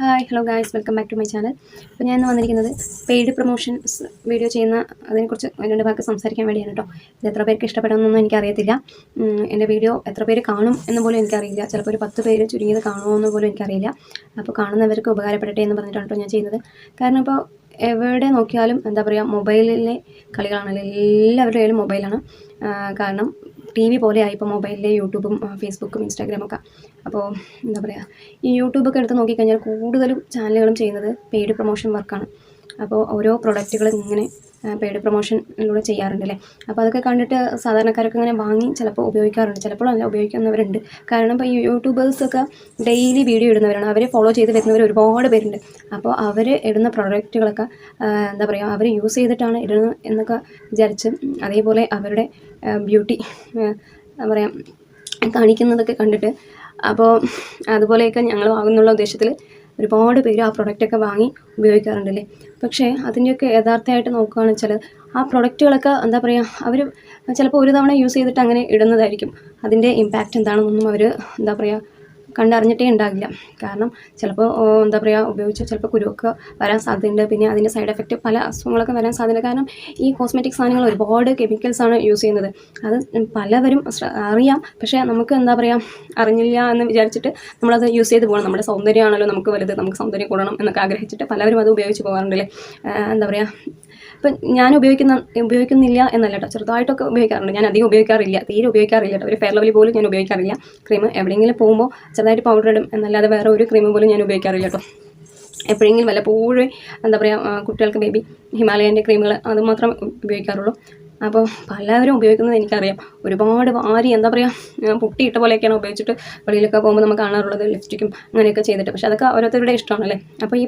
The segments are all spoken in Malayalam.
Hi hello guys welcome back to my channel അപ്പോൾ ഞാൻ ഇന്ന് വന്നിരിക്കുന്നത് പെയ്ഡ് പ്രൊമോഷൻസ് വീഡിയോ ചെയ്യുന്ന അതിനെക്കുറിച്ച് രണ്ട് വാക്ക് സംസാരിക്കാൻ വേണ്ടിയാണ് കേട്ടോ ഇത് എത്ര പേർക്ക് ഇഷ്ടപ്പെടുമെന്നൊന്നും എനിക്കറിയത്തില്ല. എന്റെ വീഡിയോ എത്ര പേര് കാണും എന്ന് പോലും എനിക്കറിയില്ല. ചിലപ്പോൾ ഒരു പത്ത് പേര് ചുരുങ്ങിയത് കാണുമോ എന്ന് പോലും എനിക്കറിയില്ല. അപ്പോൾ കാണുന്നവർക്ക് ഉപകാരപ്പെടട്ടെ എന്ന് പറഞ്ഞിട്ടാണ് കേട്ടോ ഞാൻ ചെയ്യുന്നത്. കാരണം ഇപ്പോൾ എവിടെ നോക്കിയാലും എന്താ പറയുക മൊബൈലിലെ കളികളാണല്ലോ എല്ലാവരുടെ കയ്യിലും മൊബൈലാണ് കാരണം ടി വി പോലെയായി ഇപ്പോൾ മൊബൈലിലെ യൂട്യൂബും ഫേസ്ബുക്കും ഇൻസ്റ്റാഗ്രാമൊക്കെ അപ്പോൾ എന്താ പറയുക ഈ യൂട്യൂബൊക്കെ എടുത്ത് നോക്കിക്കഴിഞ്ഞാൽ കൂടുതലും ചാനലുകളും ചെയ്യുന്നത് പെയ്ഡ് പ്രൊമോഷൻ വർക്കാണ് അപ്പോൾ ഓരോ പ്രൊഡക്റ്റുകൾ ഇങ്ങനെ പെയ്ഡ് പ്രൊമോഷനിലൂടെ ചെയ്യാറുണ്ട് അല്ലേ അപ്പോൾ അതൊക്കെ കണ്ടിട്ട് സാധാരണക്കാരൊക്കെ ഇങ്ങനെ വാങ്ങി ചിലപ്പോൾ ഉപയോഗിക്കാറുണ്ട്. ചിലപ്പോൾ അല്ല ഉപയോഗിക്കുന്നവരുണ്ട്. കാരണം ഇപ്പോൾ ഈ യൂട്യൂബേഴ്സൊക്കെ ഡെയിലി വീഡിയോ ഇടുന്നവരാണ്. അവരെ ഫോളോ ചെയ്ത് വരുന്നവർ ഒരുപാട് പേരുണ്ട്. അപ്പോൾ അവർ ഇടുന്ന പ്രൊഡക്റ്റുകളൊക്കെ എന്താ പറയുക അവർ യൂസ് ചെയ്തിട്ടാണ് ഇടുന്നത് എന്നൊക്കെ വിചാരിച്ച് അതേപോലെ അവരുടെ ബ്യൂട്ടി എന്താ പറയുക കാണിക്കുന്നതൊക്കെ കണ്ടിട്ട് അപ്പോൾ അതുപോലെയൊക്കെ ഞങ്ങൾ വാങ്ങുന്നുള്ള ഉദ്ദേശത്തിൽ ഒരുപാട് പേര് ആ പ്രൊഡക്റ്റൊക്കെ വാങ്ങി ഉപയോഗിക്കാറുണ്ടല്ലേ? പക്ഷേ അതിന്റെയൊക്കെ യഥാർത്ഥമായിട്ട് നോക്കുകയാണെന്ന് വെച്ചാൽ ആ പ്രൊഡക്റ്റുകളൊക്കെ എന്താ പറയുക അവർ ചിലപ്പോൾ ഒരു തവണ യൂസ് ചെയ്തിട്ട് അങ്ങനെ ഇടുന്നതായിരിക്കും. അതിന്റെ ഇമ്പാക്റ്റ് എന്താണെന്നൊന്നും അവർ എന്താ പറയുക കണ്ടറിഞ്ഞിട്ടേ ഉണ്ടാകില്ല. കാരണം ചിലപ്പോൾ എന്താ പറയുക ഉപയോഗിച്ച് ചിലപ്പോൾ കുരുവൊക്കെ വരാൻ സാധ്യതയുണ്ട്. പിന്നെ അതിന്റെ സൈഡ് എഫക്റ്റ് പല അസുഖങ്ങളൊക്കെ വരാൻ സാധ്യത കാരണം ഈ കോസ്മെറ്റിക് സാധനങ്ങൾ ഒരുപാട് കെമിക്കൽസാണ് യൂസ് ചെയ്യുന്നത്. അത് പലവരും അറിയാം. പക്ഷേ നമുക്ക് എന്താ പറയുക അറിഞ്ഞില്ല എന്ന് വിചാരിച്ചിട്ട് നമ്മളത് യൂസ് ചെയ്ത് പോകണം. നമ്മുടെ സൗന്ദര്യമാണല്ലോ നമുക്ക് വലുത്. നമുക്ക് സൗന്ദര്യം കൂടണം എന്നൊക്കെ ആഗ്രഹിച്ചിട്ട് പലവരും അത് ഉപയോഗിച്ച് പോകാറുണ്ടല്ലേ? എന്താ പറയുക ഇപ്പം ഞാൻ ഉപയോഗിക്കുന്ന ഉപയോഗിക്കുന്നില്ല എന്നല്ല കേട്ടോ. ചെറുതായിട്ടൊക്കെ ഉപയോഗിക്കാറുണ്ട്. ഞാൻ അധികം ഉപയോഗിക്കാറില്ല. തീരെ ഉപയോഗിക്കാറില്ല ഒരു ഫെയർ ലവലി പോലും ഞാൻ ഉപയോഗിക്കാറില്ല. ക്രീം എവിടെയെങ്കിലും പോകുമ്പോൾ ചെറുതായിട്ട് പൗഡർ ഇടും. എന്നല്ലാതെ വേറെ ഒരു ക്രീം പോലും ഞാൻ ഉപയോഗിക്കാറില്ല കേട്ടോ. എപ്പോഴെങ്കിലും വല്ലപ്പോഴും എന്താ പറയുക കുട്ടികൾക്ക് ബേബി ഹിമാലയന്റെ ക്രീമുകൾ അത് മാത്രം ഉപയോഗിക്കാറുള്ളൂ. അപ്പോൾ പലവരും ഉപയോഗിക്കുന്നത് എനിക്കറിയാം. ഒരുപാട് വാരി എന്താ പറയുക പൊട്ടിയിട്ട പോലെയൊക്കെയാണ് ഉപയോഗിച്ചിട്ട് വെളിയിലൊക്കെ പോകുമ്പോൾ നമുക്ക് കാണാറുള്ളത് ലിപ്സ്റ്റിക്കും അങ്ങനെയൊക്കെ ചെയ്തിട്ട്. പക്ഷേ അതൊക്കെ ഓരോരുത്തരുടെ ഇഷ്ടമാണല്ലേ? അപ്പോൾ ഈ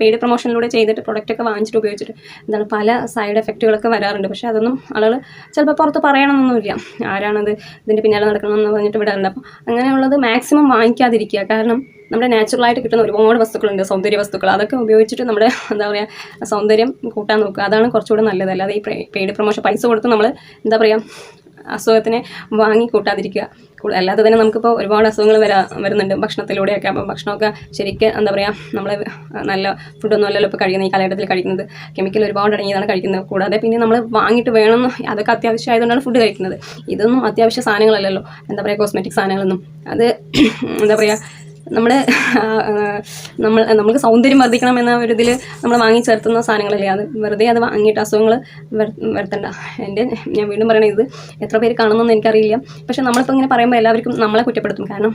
പെയ്ഡ് പ്രൊമോഷനിലൂടെ ചെയ്തിട്ട് പ്രൊഡക്റ്റൊക്കെ വാങ്ങിച്ചിട്ട് ഉപയോഗിച്ചിട്ട് എന്താണ് പല സൈഡ് എഫക്റ്റുകളൊക്കെ വരാറുണ്ട്. പക്ഷേ അതൊന്നും ആളുകൾ ചിലപ്പോൾ പുറത്ത് പറയണമെന്നൊന്നുമില്ല ആരാണത് ഇതിന്റെ പിന്നാലെ നടക്കണമെന്ന് പറഞ്ഞിട്ട് വിടാറുണ്ട്. അപ്പോൾ അങ്ങനെയുള്ളത് മാക്സിമം വാങ്ങിക്കാതിരിക്കുക. കാരണം നമ്മുടെ നാച്ചുറലായിട്ട് കിട്ടുന്ന ഒരുപാട് വസ്തുക്കളുണ്ട് സൗന്ദര്യ വസ്തുക്കൾ. അതൊക്കെ ഉപയോഗിച്ചിട്ട് നമ്മുടെ എന്താ പറയുക സൗന്ദര്യം കൂട്ടാൻ നോക്കുക. അതാണ് കുറച്ചുകൂടെ നല്ലത്. അല്ലാതെ ഈ പെയ്ഡ് പ്രൊമോഷൻ പൈസ കൊടുത്ത് നമ്മൾ എന്താ പറയുക അസുഖത്തിനെ വാങ്ങി കൂട്ടാതിരിക്കുക. അല്ലാതെ തന്നെ നമുക്കിപ്പോൾ ഒരുപാട് അസുഖങ്ങൾ വരാ വരുന്നുണ്ട്. ഭക്ഷണത്തിലൂടെയൊക്കെ അപ്പം ഭക്ഷണമൊക്കെ ശരിക്കും എന്താ പറയുക നമ്മൾ നല്ല ഫുഡൊന്നും അല്ലല്ലോ ഇപ്പോൾ കഴിക്കുന്ന ഈ കാലഘട്ടത്തിൽ കഴിക്കുന്നത്. കെമിക്കൽ ഒരുപാട് അടങ്ങിയതാണ് കഴിക്കുന്നത്. കൂടാതെ പിന്നെ നമ്മൾ വാങ്ങിയിട്ട് വേണം അതൊക്കെ അത്യാവശ്യമായതുകൊണ്ടാണ് ഫുഡ് കഴിക്കുന്നത്. ഇതൊന്നും അത്യാവശ്യ സാധനങ്ങളല്ലല്ലോ. എന്താ പറയുക കോസ്മെറ്റിക് സാധനങ്ങളൊന്നും. അത് എന്താ പറയുക നമ്മൾ നമ്മൾ നമുക്ക് സൗന്ദര്യം വർദ്ധിക്കണം എന്ന ഒരു ഇതിൽ നമ്മൾ വാങ്ങി ചേർത്തുന്ന സാധനങ്ങളല്ലേ? അത് വെറുതെ അത് വാങ്ങിയിട്ട് അസുഖങ്ങൾ വരുത്തണ്ട. എന്റെ ഞാൻ വീണ്ടും പറയണത് ഇത് എത്ര പേര് കാണുന്നൊന്നും എനിക്കറിയില്ല. പക്ഷേ നമ്മളിപ്പോൾ ഇങ്ങനെ പറയുമ്പോൾ എല്ലാവർക്കും നമ്മളെ കുറ്റപ്പെടുത്തും. കാരണം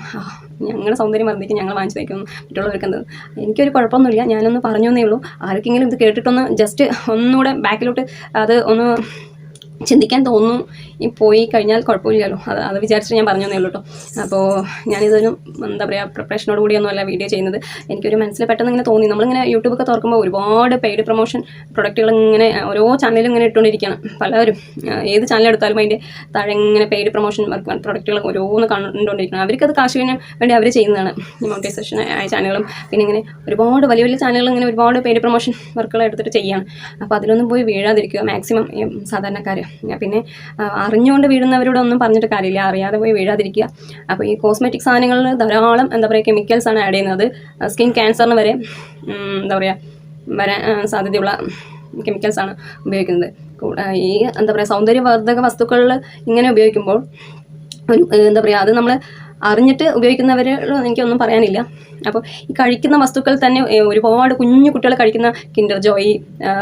ഞങ്ങളുടെ സൗന്ദര്യം വർദ്ധിക്കും ഞങ്ങൾ വാങ്ങിച്ചു വയ്ക്കും മറ്റുള്ളവർക്ക് എന്ത്? എനിക്കൊരു കുഴപ്പമൊന്നുമില്ല. ഞാനൊന്ന് പറഞ്ഞു ഉള്ളൂ. ആർക്കെങ്കിലും ഇത് കേട്ടിട്ടൊന്ന് ജസ്റ്റ് ഒന്നുകൂടെ ബാക്കിലോട്ട് അത് ഒന്ന് ചിന്തിക്കാൻ തോന്നും ഈ പോയി കഴിഞ്ഞാൽ കുഴപ്പമില്ലല്ലോ. അത് അത് വിചാരിച്ചിട്ട് ഞാൻ പറഞ്ഞു തന്നേ ഉള്ളൂ കേട്ടോ. അപ്പോൾ ഞാനിതൊരു എന്താ പറയുക പ്രിപ്പറേഷനോട് കൂടിയൊന്നുമല്ല വീഡിയോ ചെയ്യുന്നത്. എനിക്കൊരു മനസ്സിൽ പെട്ടെന്ന് ഇങ്ങനെ തോന്നി. നമ്മളിങ്ങനെ യൂട്യൂബൊക്കെ തുറക്കുമ്പോൾ ഒരുപാട് പെയ്ഡ് പ്രൊമോഷൻ പ്രൊഡക്റ്റുകൾ ഇങ്ങനെ ഓരോ ചാനലിലും ഇങ്ങനെ ഇട്ടുകൊണ്ടിരിക്കുകയാണ്. പലവരും ആ, ഏത് ചാനൽ എടുത്താലും അതിന്റെ താഴെ ഇങ്ങനെ പെയ്ഡ് പ്രൊമോഷൻ പ്രൊഡക്റ്റുകൾ ഓരോന്ന് കണ്ടുകൊണ്ടിരിക്കണം അവർക്കത് കാശ് കഴിഞ്ഞാൽ വേണ്ടി അവർ ചെയ്യുന്നതാണ്. ഈ മോട്ടിവേഷൻ ആയ ചാനലുകളും പിന്നെ ഇങ്ങനെ ഒരുപാട് വലിയ വലിയ ചാനലുകൾ ഇങ്ങനെ ഒരുപാട് പെയ്ഡ് പ്രൊമോഷൻ വർക്കുകൾ എടുത്തിട്ട് ചെയ്യുകയാണ് അപ്പോൾ അതിലൊന്നും പോയി വീഴാതിരിക്കുക മാക്സിമം സാധാരണക്കാർ പിന്നെ അറിഞ്ഞുകൊണ്ട് വീഴുന്നവരോടൊന്നും പറഞ്ഞിട്ട് കാര്യമില്ല. അറിയാതെ പോയി വീഴാതിരിക്കുക. അപ്പോൾ ഈ കോസ്മെറ്റിക് സാധനങ്ങളിൽ ധാരാളം എന്താ പറയുക കെമിക്കൽസ് ആണ് ആഡ് ചെയ്യുന്നത്. സ്കിൻ ക്യാൻസറിന് വരെ എന്താ പറയുക വരാൻ സാധ്യതയുള്ള കെമിക്കൽസ് ആണ് ഉപയോഗിക്കുന്നത്. ഈ എന്താ പറയുക സൗന്ദര്യവർദ്ധക വസ്തുക്കളിൽ ഇങ്ങനെ ഉപയോഗിക്കുമ്പോൾ ഒരു എന്താ പറയുക അത് നമ്മൾ അറിഞ്ഞിട്ട് ഉപയോഗിക്കുന്നവരോട് എനിക്കൊന്നും പറയാനില്ല. അപ്പോൾ ഈ കഴിക്കുന്ന വസ്തുക്കൾ തന്നെ ഒരുപാട് കുഞ്ഞു കുട്ടികൾ കഴിക്കുന്ന കിൻഡർ ജോയി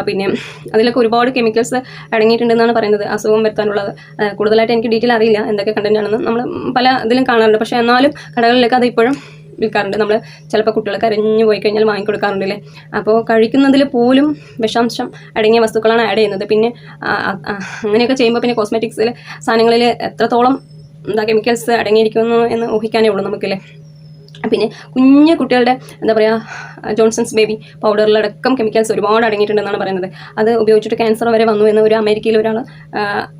പിന്നെ അതിലൊക്കെ ഒരുപാട് കെമിക്കൽസ് അടങ്ങിയിട്ടുണ്ടെന്നാണ് പറയുന്നത്. അസുഖം വരുത്താനുള്ളത്. കൂടുതലായിട്ട് എനിക്ക് ഡീറ്റെയിൽ അറിയില്ല എന്തൊക്കെ കണ്ടന്റ് ആണെന്ന്. നമ്മൾ പല ഇതിലും കാണാറുണ്ട്. പക്ഷേ എന്നാലും കടകളിലൊക്കെ അത് ഇപ്പോഴും വിൽക്കാറുണ്ട്. നമ്മൾ ചിലപ്പോൾ കുട്ടികൾ കരഞ്ഞു പോയി കഴിഞ്ഞാൽ വാങ്ങിക്കൊടുക്കാറുണ്ടല്ലേ അപ്പോൾ കഴിക്കുന്നതിൽ പോലും വിഷാംശം അടങ്ങിയ വസ്തുക്കളാണ് ആഡ് ചെയ്യുന്നത്. പിന്നെ അങ്ങനെയൊക്കെ ചെയ്യുമ്പോൾ പിന്നെ കോസ്മെറ്റിക്സിൽ സാധനങ്ങളിൽ എത്രത്തോളം എന്താ കെമിക്കൽസ് അടങ്ങിയിരിക്കുന്നു എന്ന് ഊഹിക്കാനേ ഉള്ളൂ നമുക്കല്ലേ. പിന്നെ കുഞ്ഞു കുട്ടികളുടെ എന്താ പറയുക ജോൺസൺസ് ബേബി പൗഡറിലടക്കം കെമിക്കൽസ് ഒരുപാട് അടങ്ങിയിട്ടുണ്ടെന്നാണ് പറയുന്നത്. അത് ഉപയോഗിച്ചിട്ട് ക്യാൻസർ വരെ വന്നു എന്ന് ഒരു അമേരിക്കയിൽ ഒരാൾ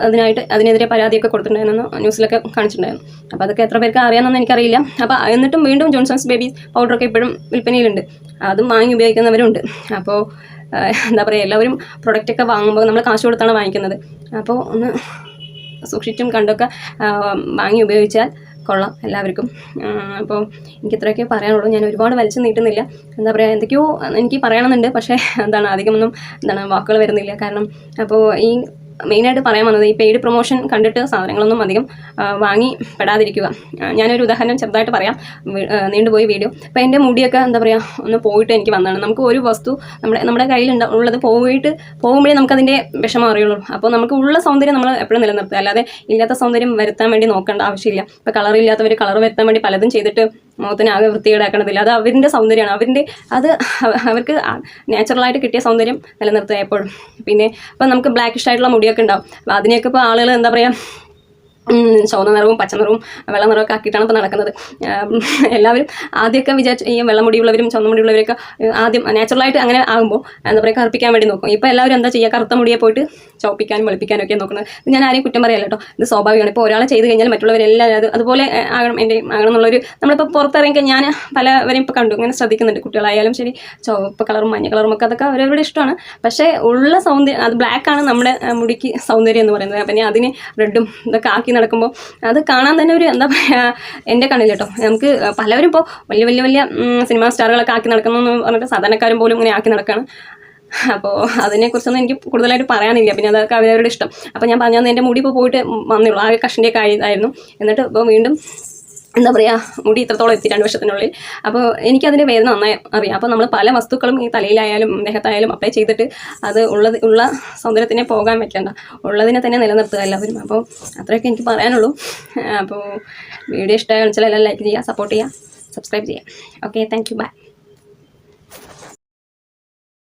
അതിനായിട്ട് അതിനെതിരെ പരാതിയൊക്കെ കൊടുത്തിട്ടുണ്ടായിരുന്നു. ന്യൂസിലൊക്കെ കാണിച്ചിട്ടുണ്ടായിരുന്നു. അപ്പോൾ അതൊക്കെ എത്ര പേർക്ക് അറിയാമെന്നൊന്നും എനിക്കറിയില്ല. അപ്പോൾ എന്നിട്ടും വീണ്ടും ജോൺസൺസ് ബേബി പൗഡറൊക്കെ ഇപ്പോഴും വിൽപ്പനയിലുണ്ട്. അതും വാങ്ങി ഉപയോഗിക്കുന്നവരുണ്ട്. അപ്പോൾ എന്താ പറയുക എല്ലാവരും പ്രൊഡക്റ്റൊക്കെ വാങ്ങുമ്പോൾ നമ്മൾ കാശ് കൊടുത്താണ് വാങ്ങിക്കുന്നത്. അപ്പോൾ ഒന്ന് സൂക്ഷിച്ചും കണ്ടൊക്കെ വാങ്ങി ഉപയോഗിച്ചാൽ കൊള്ളാം എല്ലാവർക്കും. അപ്പോൾ എനിക്ക് ഇത്രയൊക്കെ പറയാനുള്ളൂ. ഞാൻ ഒരുപാട് വലിച്ചു നീട്ടുന്നില്ല. എന്താ പറയുക എന്തൊക്കെയോ എനിക്ക് പറയണമെന്നുണ്ട്. പക്ഷേ എന്താണ് അധികമൊന്നും എന്താണ് വാക്കുകൾ വരുന്നില്ല. കാരണം അപ്പോൾ ഈ മെയിനായിട്ട് പറയാൻ വന്നത് ഈ പെയ്ഡ് പ്രൊമോഷൻ കണ്ടിട്ട് സാധനങ്ങളൊന്നും അധികം വാങ്ങി പെടാതിരിക്കുക. ഞാനൊരു ഉദാഹരണം ചെറുതായിട്ട് പറയാം. നീണ്ടുപോയി വീഡിയോ. അപ്പോൾ എന്റെ മുടിയൊക്കെ എന്താ പറയുക ഒന്ന് പോയിട്ട് എനിക്ക് വന്നതാണ്. നമുക്ക് ഒരു വസ്തു നമ്മുടെ നമ്മുടെ കയ്യിൽ ഉള്ളത് പോയിട്ട് പോകുമ്പോഴേ നമുക്കതിന്റെ വിഷമം അറിയുള്ളൂ. അപ്പോൾ നമുക്ക് ഉള്ള സൗന്ദര്യം നമ്മൾ എപ്പോഴും നിലനിർത്തുക. അല്ലാതെ ഇല്ലാത്ത സൗന്ദര്യം വരുത്താൻ വേണ്ടി നോക്കേണ്ട ആവശ്യമില്ല. ഇപ്പോൾ കളർ ഇല്ലാത്തവർ കളർ വരുത്താൻ വേണ്ടി പലതും ചെയ്തിട്ട് മുഖത്തിന് ആകെ വൃത്തികേടാക്കണതില്ല. അത് അവരിന്റെ സൗന്ദര്യമാണ്. അവരിന്റെ അത് അവർക്ക് നാച്ചുറലായിട്ട് കിട്ടിയ സൗന്ദര്യം നിലനിർത്തുക എപ്പോഴും. പിന്നെ ഇപ്പം നമുക്ക് ബ്ലാക്കിഷ് ആയിട്ടുള്ള മുടിയൊക്കെ ഉണ്ടാവും. അപ്പോൾ അതിനെയൊക്കെ ഇപ്പോൾ ആളുകൾ എന്താ പറയുക ചുവന്ന നിറവും പച്ച നിറവും വെള്ള നിറമൊക്കെ ആക്കിയിട്ടാണ് ഇപ്പോൾ നടക്കുന്നത്. എല്ലാവരും ആദ്യമൊക്കെ വിചാരിച്ച് ഈ വെള്ളമുടിയുള്ളവരും ചുവന്ന മുടിയുള്ളവരൊക്കെ ആദ്യം നാച്ചുറലായിട്ട് അങ്ങനെ ആകുമ്പോൾ എന്താ പറയുക കറുപ്പിക്കാൻ വേണ്ടി നോക്കും. ഇപ്പോൾ എല്ലാവരും എന്താ ചെയ്യുക കറുത്ത മുടിയെ പോയിട്ട് ചോപ്പിക്കാനും വെളുപ്പിക്കാനും ഒക്കെ നോക്കുന്നത്. ഞാൻ ആരെയും കുറ്റം പറയല്ല കേട്ടോ. ഇത് സ്വാഭാവികമാണ്. ഇപ്പോൾ ഒരാളെ ചെയ്ത് കഴിഞ്ഞാൽ മറ്റുള്ളവരെല്ലാവരും അത് അതുപോലെ ആകണം എന്റെ ആകണം എന്നുള്ളൊരു നമ്മളിപ്പോൾ പുറത്തിറങ്ങിയൊക്കെ ഞാൻ പലവരെയും ഇപ്പോൾ കണ്ടു. ഇങ്ങനെ ശ്രദ്ധിക്കുന്നുണ്ട്. കുട്ടികളായാലും ശരി ചുവപ്പ് കളറും മഞ്ഞ കളറും ഒക്കെ അതൊക്കെ അവരവരുടെ ഇഷ്ടമാണ്. പക്ഷേ ഉള്ള സൗന്ദര്യം അത് ബ്ലാക്കാണ് നമ്മുടെ മുടിക്ക് സൗന്ദര്യം എന്ന് പറയുന്നത്. പിന്നെ അതിന് റെഡും ഇതൊക്കെ ആക്കി നടക്കുമ്പോൾ അത് കാണാൻ തന്നെ ഒരു എന്താ പറയുക എന്റെ കണ്ണിൽ കേട്ടോ. നമുക്ക് പലവരും ഇപ്പോൾ വലിയ വലിയ വലിയ സിനിമാ സ്റ്റാറുകളൊക്കെ ആക്കി നടക്കുന്നു എന്ന് പറഞ്ഞിട്ട് സാധാരണക്കാരും പോലും ഇങ്ങനെ ആക്കി നടക്കുകയാണ് അപ്പോൾ അതിനെക്കുറിച്ചൊന്നും എനിക്ക് കൂടുതലായിട്ട് പറയാനില്ല. പിന്നെ അതൊക്കെ അവരവരുടെ ഇഷ്ടം. അപ്പോൾ ഞാൻ പറഞ്ഞു എന്റെ മുടി ഇപ്പോൾ പോയിട്ട് വന്നുള്ളൂ ആ കഷിന്റെയൊക്കെ ആയിരുന്നു. എന്നിട്ട് ഇപ്പോൾ വീണ്ടും എന്താ പറയുക മുടി ഇത്രത്തോളം എത്തി രണ്ട് വർഷത്തിനുള്ളിൽ. അപ്പോൾ എനിക്കതിന്റെ വേദന നന്നായി അറിയാം. അപ്പോൾ നമ്മൾ പല വസ്തുക്കളും ഈ തലയിലായാലും ദേഹത്തായാലും അപ്ലൈ ചെയ്തിട്ട് അത് ഉള്ളത് ഉള്ള സൗന്ദര്യത്തിനെ പോകാൻ വെക്കേണ്ട. ഉള്ളതിനെ തന്നെ നിലനിർത്തുക എല്ലാവരും. അപ്പോൾ അത്രയൊക്കെ എനിക്ക് പറയാനുള്ളൂ. അപ്പോൾ വീഡിയോ ഇഷ്ടമായി വെച്ചാൽ എല്ലാം ലൈക്ക് ചെയ്യുക സപ്പോർട്ട് ചെയ്യുക സബ്സ്ക്രൈബ് ചെയ്യുക ഓക്കെ താങ്ക് യു ബൈ